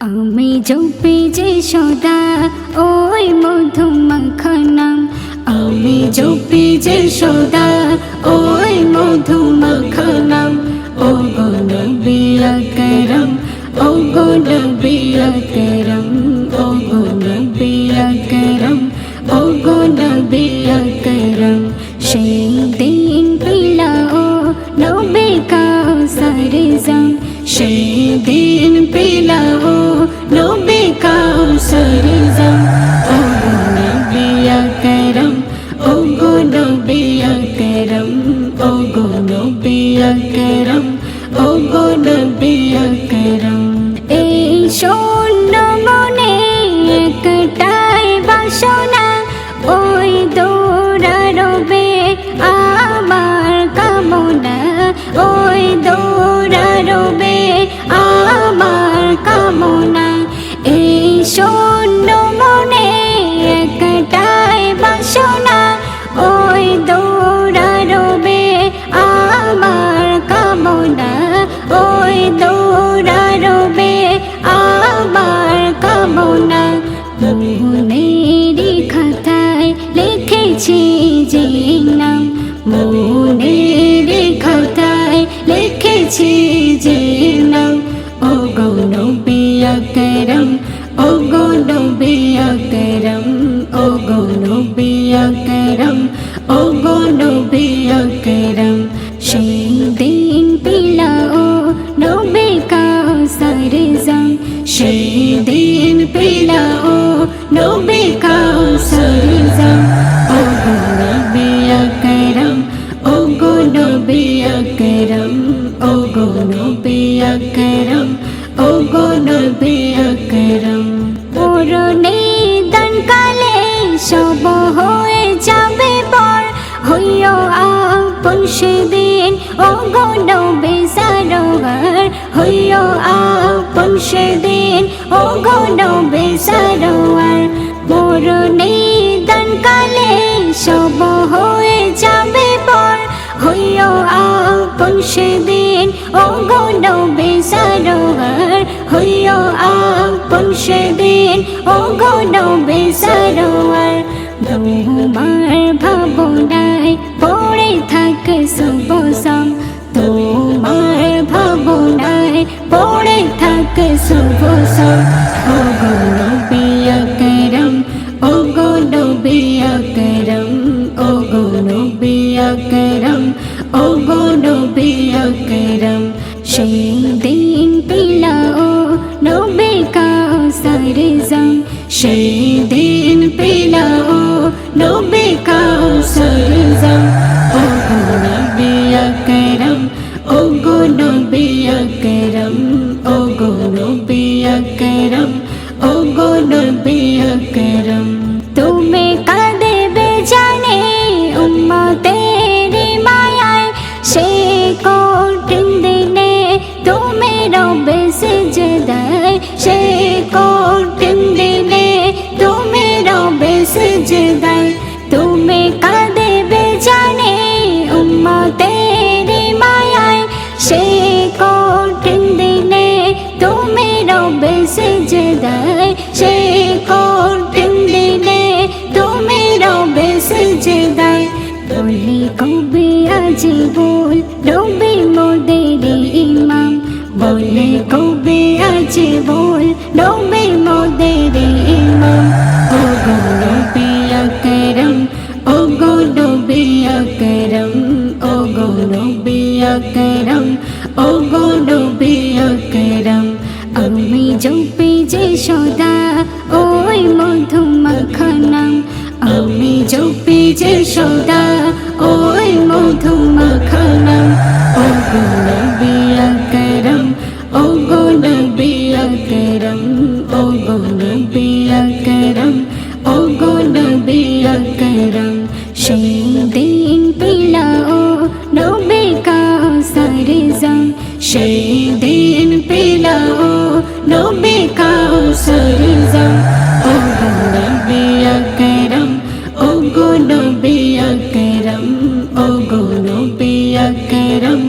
আমি জপি যে সদা, ওই মধুমাখানাম আমি জপি যে সদা, ওই মধুমাখানাম ও গো করম ও গো করম ও গো করম ও গো করম সেই কাউসার জম সেই দিন পিলাও নবী কাউসার জম ও গৌনবিয়া করম ও গৌনবিয়া করম ও গৌনবিয়া করম ও গৌনবিয়া করম পুরনে দান কালে সব হয়ে যাবে পর হইও আপন সেদিন ও গৌনবে সারোয়ার, হইও আপন সেদিন ও গৌনবে সারোয়ার পুরনে দান কালে সব হয়ে যাবে পর। হইও আপন সেদিন, ও গৌনবে সারোয়ার হইও আপন সেদিন, ও গৌনবে সারোয়ার তোমার ভাবনায় পড়ে থাকে শুভসম তোমার ভাবনায় পড়ে থাকে শুভসম ও গৌনবিয়া গৌনবিয়া করম তুমি কাঁদবে জানে উম্মতেরি মায়ায় সে কঠিন দিনে তুমি রবে সেজদায় সে কঠিন দিনে তুমি রবে সেজদায় তুমি কাঁদবে জানে উম্মতেরি মায়ায় সে কঠিন দিনে তুমি রবে সেজদায় বল রবি মোদের ইমাম বলে কবে আজি বল রবি মোদের ইমাম সেই দিন পিলাও নবী কাউসার জাম ও নবী আকরাম ও গো নবী আকরাম ও গো নবী আকরাম